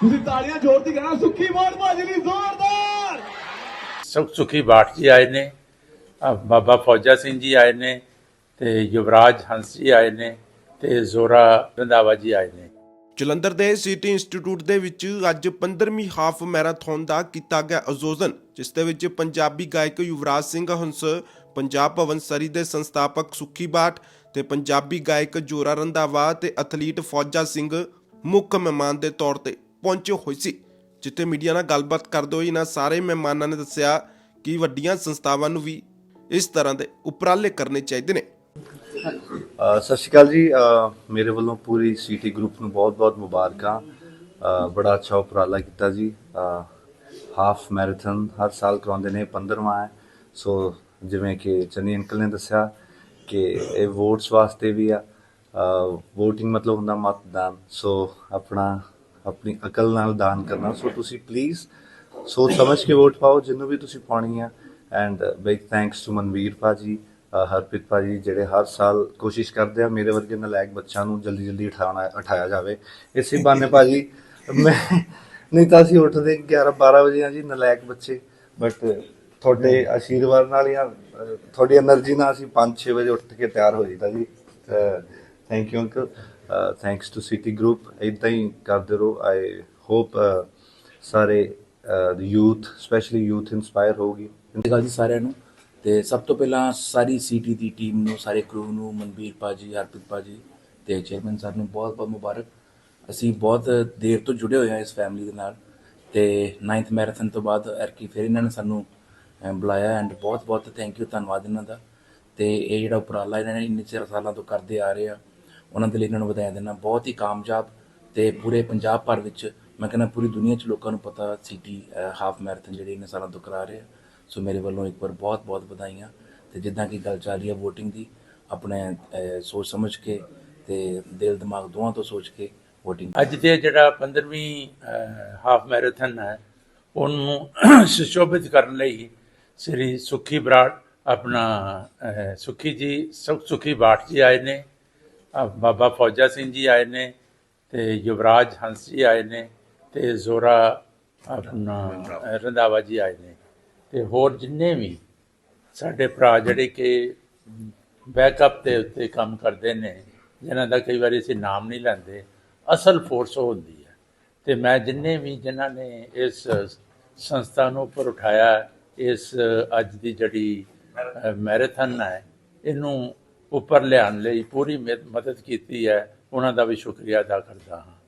ਤੁਸੀਂ ਤਾੜੀਆਂ ਜ਼ੋਰ ਦੀ ਕਰਾ ਸੁੱਖੀ ਮੋੜ ਭਾਜੀ ਲਈ ਜ਼ੋਰਦਾਰ। ਸੁਖ ਸੁਖੀ ਬਾਠ ਜੀ ਆਏ ਨੇ ਬਾਬਾ ਫੌਜਾ ਸਿੰਘ ਜੀ ਆਏ ਨੇ ਤੇ ਯੁਵਰਾਜ ਹੰਸ ਜੀ ਆਏ ਨੇ ਤੇ ਜ਼ੋਰਾ ਰੰਧਾਵਾ ਜੀ ਆਏ ਨੇ। ਜਲੰਧਰ ਦੇ ਸਿਟੀ ਇੰਸਟੀਚਿਊਟ ਦੇ ਵਿੱਚ ਅੱਜ 15ਵੀਂ ਹਾਫ ਮੈਰਾਥਨ ਦਾ ਕੀਤਾ ਗਿਆ ਆਯੋਜਨ ਜਿਸ ਦੇ ਵਿੱਚ ਪੰਜਾਬੀ ਗਾਇਕ ਯੁਵਰਾਜ ਸਿੰਘ ਹੰਸ ਪੰਜਾਬ ਭਵਨ ਸਰੀ ਦੇ ਸੰਸਥਾਪਕ ਸੁੱਖੀ ਬਾਟ ਤੇ ਪੰਜਾਬੀ ਗਾਇਕ ਜੋਰਾ ਰੰਧਾਵਾ ਤੇ ਐਥਲੀਟ ਫੌਜਾ ਸਿੰਘ ਮੁੱਖ ਮਹਿਮਾਨ ਦੇ ਤੌਰ ਤੇ ਪਹੁੰਚੇ ਹੋਏ ਸੀ, ਜਿੱਥੇ ਮੀਡੀਆ ਨਾਲ ਗੱਲਬਾਤ ਕਰਦੇ ਹੋਏ ਇਹਨਾਂ ਸਾਰੇ ਮਹਿਮਾਨਾਂ ਨੇ ਦੱਸਿਆ ਕਿ ਵੱਡੀਆਂ ਸੰਸਥਾਵਾਂ ਨੂੰ ਵੀ ਇਸ ਤਰ੍ਹਾਂ ਦੇ ਉਪਰਾਲੇ ਕਰਨੇ ਚਾਹੀਦੇ ਨੇ। ਸਤਿ ਸ਼੍ਰੀ ਅਕਾਲ ਜੀ। ਮੇਰੇ ਵੱਲੋਂ ਪੂਰੀ ਸੀਟੀ ਗਰੁੱਪ ਨੂੰ ਬਹੁਤ-ਬਹੁਤ ਮੁਬਾਰਕਾਂ। ਬੜਾ ਅੱਛਾ ਉਪਰਾਲਾ ਕੀਤਾ ਜੀ। ਹਾਫ ਮੈਰਾਥਨ ਹਰ ਸਾਲ ਕਰਾਉਂਦੇ ਨੇ 15ਵਾਂ ਹੈ। ਸੋ ਜਿਵੇਂ ਕਿ ਚੰਨੀ ਅੰਕਲ ਨੇ ਦੱਸਿਆ ਕਿ ਇਹ ਵੋਟਸ ਵਾਸਤੇ ਵੀ ਆ। ਵੋਟਿੰਗ ਮਤਲਬ ਹੁੰਦਾ ਮਤਦਾਨ। ਸੋ ਆਪਣਾ ਆਪਣੀ ਅਕਲ ਨਾਲ ਦਾਨ ਕਰਨਾ। ਸੋ ਤੁਸੀਂ ਪਲੀਜ਼ ਸੋਚ ਸਮਝ ਕੇ ਵੋਟ ਪਾਓ, ਜਿੰਨੂੰ ਵੀ ਤੁਸੀਂ ਪਾਣੀ ਆ। And big thanks to Manveer ਭਾਜੀ ਹਰਪ੍ਰੀਤ ਭਾਜੀ, ਜਿਹੜੇ ਹਰ ਸਾਲ ਕੋਸ਼ਿਸ਼ ਕਰਦੇ ਆ ਮੇਰੇ ਵਰਗੇ ਨਲਾਇਕ ਬੱਚਾ ਨੂੰ ਜਲਦੀ ਜਲਦੀ ਉਠਾਉਣਾ, ਉਠਾਇਆ ਜਾਵੇ। ਇਸੇ ਬਹਾਨੇ ਭਾਜੀ, ਮੈਂ ਨਹੀਂ ਤਾਂ ਅਸੀਂ ਉੱਠਦੇ 11 12 ਵਜੇ ਆ ਜੀ, ਨਲਾਇਕ ਬੱਚੇ। ਬਟ ਤੁਹਾਡੇ ਆਸ਼ੀਰਵਾਦ ਨਾਲ ਜਾਂ ਤੁਹਾਡੀ એનર્ਜੀ ਨਾਲ ਅਸੀਂ 5-6 ਵਜੇ ਉੱਠ ਕੇ ਤਿਆਰ ਹੋ ਜਾਈਦਾ ਜੀ। Thank you uncle thanks to city group ਇਦਾਂ ਹੀ ਕਰਦੇ ਰਹੋ ਆਈ ਹੋਪ uh, ਸਾਰੇ ਯੂਥ ਸਪੈਸ਼ਲੀ ਯੂਥ ਇਨਸਪਾਇਰ ਹੋਗੀ ਸਤਿ ਸ਼੍ਰੀ ਜੀ ਸਾਰਿਆਂ ਨੂੰ। ਤੇ ਸਭ ਤੋਂ ਪਹਿਲਾਂ ਸਾਰੀ ਸਿਟੀ ਦੀ ਟੀਮ ਨੂੰ, ਸਾਰੇ ਕਰੂ ਨੂੰ, ਮਨਵੀਰ ਪਾਜੀ ਹਰਪ੍ਰੀਤ ਪਾਜੀ ਤੇ ਚੇਅਰਮੈਨ ਸਰ ਨੂੰ ਬਹੁਤ ਬਹੁਤ ਮੁਬਾਰਕ। ਅਸੀਂ ਬਹੁਤ ਦੇਰ ਤੋਂ ਜੁੜੇ ਹੋਏ ਹਾਂ ਇਸ ਫੈਮਿਲੀ ਦੇ ਨਾਲ। ਤੇ 9th ਮੈਰਾਥਨ ਤੋਂ ਬਾਅਦ ਐਰਕੀ ਫਿਰ ਇਹਨਾਂ ਨੇ ਸਾਨੂੰ ਬੁਲਾਇਆ ਐਂਡ ਬਹੁਤ ਬਹੁਤ ਥੈਂਕ ਯੂ ਧੰਨਵਾਦ ਇਹਨਾਂ ਦਾ। ਤੇ ਇਹ ਜਿਹੜਾ ਉਪਰਾਲਾ ਇਹਨਾਂ ਨੇ ਇੰਨੇ ਚਿਰ ਸਾਲਾਂ ਤੋਂ ਕਰਦੇ ਆ ਰਹੇ ਆ ਉਹਨਾਂ ਦੇ ਲਈ ਇਹਨਾਂ ਨੂੰ ਵਧਾਇਆ ਦੇਣਾ ਬਹੁਤ ਹੀ ਕਾਮਯਾਬ ਤੇ ਪੂਰੇ ਪੰਜਾਬ ਭਰ ਵਿੱਚ ਮੈਂ ਕਹਿੰਦਾ ਪੂਰੀ ਦੁਨੀਆ 'ਚ ਲੋਕਾਂ ਨੂੰ ਪਤਾ ਸਿਟੀ ਹਾਫ ਮੈਰਾਥਨ ਜਿਹੜੀ ਇਹਨਾਂ ਸਾਲਾਂ ਤੋਂ ਕਰਾ ਰਹੇ ਆ। ਸੋ ਮੇਰੇ ਵੱਲੋਂ ਇੱਕ ਵਾਰ ਬਹੁਤ ਬਹੁਤ ਵਧਾਈਆਂ ਤੇ ਜਿੱਦਾਂ ਕਿ ਗੱਲ ਚੱਲ ਰਹੀ ਹੈ VOTING ਦੀ ਆਪਣੇ ਸੋਚ ਸਮਝ ਕੇ ਤੇ ਦਿਲ ਦਿਮਾਗ ਦੋਵਾਂ ਤੋਂ ਸੋਚ ਕੇ VOTING ਅੱਜ ਦੇ ਜਿਹੜਾ 15ਵੀਂ ਹਾਫ ਮੈਰਾਥਨ ਹੈ ਉਹਨੂੰ ਸੁਸ਼ੋਭਿਤ ਕਰਨ ਲਈ ਸ੍ਰੀ ਸੁਖੀ ਬਰਾੜ ਆਪਣਾ ਅਹ, ਸੁਖੀ ਜੀ ਸੁਖ ਸੁਖੀ ਬਾਠ ਜੀ ਆਏ ਨੇ। ਬਾਬਾ ਫੌਜਾ ਸਿੰਘ ਜੀ ਆਏ ਨੇ ਤੇ ਯੁਵਰਾਜ ਹੰਸ ਜੀ ਆਏ ਨੇ ਤੇ ਜ਼ੋਰਾ ਆਪਣਾ ਅ, ਰੰਧਾਵਾ ਜੀ ਆਏ ਨੇ ਤੇ ਹੋਰ ਜਿੰਨੇ ਵੀ ਸਾਡੇ ਭਰਾ ਜਿਹੜੇ ਕਿ ਬੈਕਅਪ ਦੇ ਉੱਤੇ ਕੰਮ ਕਰਦੇ ਨੇ ਜਿਨ੍ਹਾਂ ਦਾ ਕਈ ਵਾਰੀ ਅਸੀਂ ਨਾਮ ਨਹੀਂ ਲੈਂਦੇ ਅਸਲ ਫੋਰਸ ਹੁੰਦੀ ਹੈ। ਤੇ ਮੈਂ ਜਿੰਨੇ ਵੀ ਜਿਨ੍ਹਾਂ ਨੇ ਇਸ ਸੰਸਥਾ ਨੂੰ ਉੱਪਰ ਉਠਾਇਆ ਇਸ ਅੱਜ ਦੀ ਜਿਹੜੀ ਮੈਰਾਥਨ ਹੈ ਇਹਨੂੰ ਉੱਪਰ ਲਿਆਉਣ ਲਈ ਪੂਰੀ ਮਿਹਨਤ- ਮਦਦ ਕੀਤੀ ਹੈ। ਉਹਨਾਂ ਦਾ ਵੀ ਸ਼ੁਕਰੀਆ ਅਦਾ ਕਰਦਾ ਹਾਂ।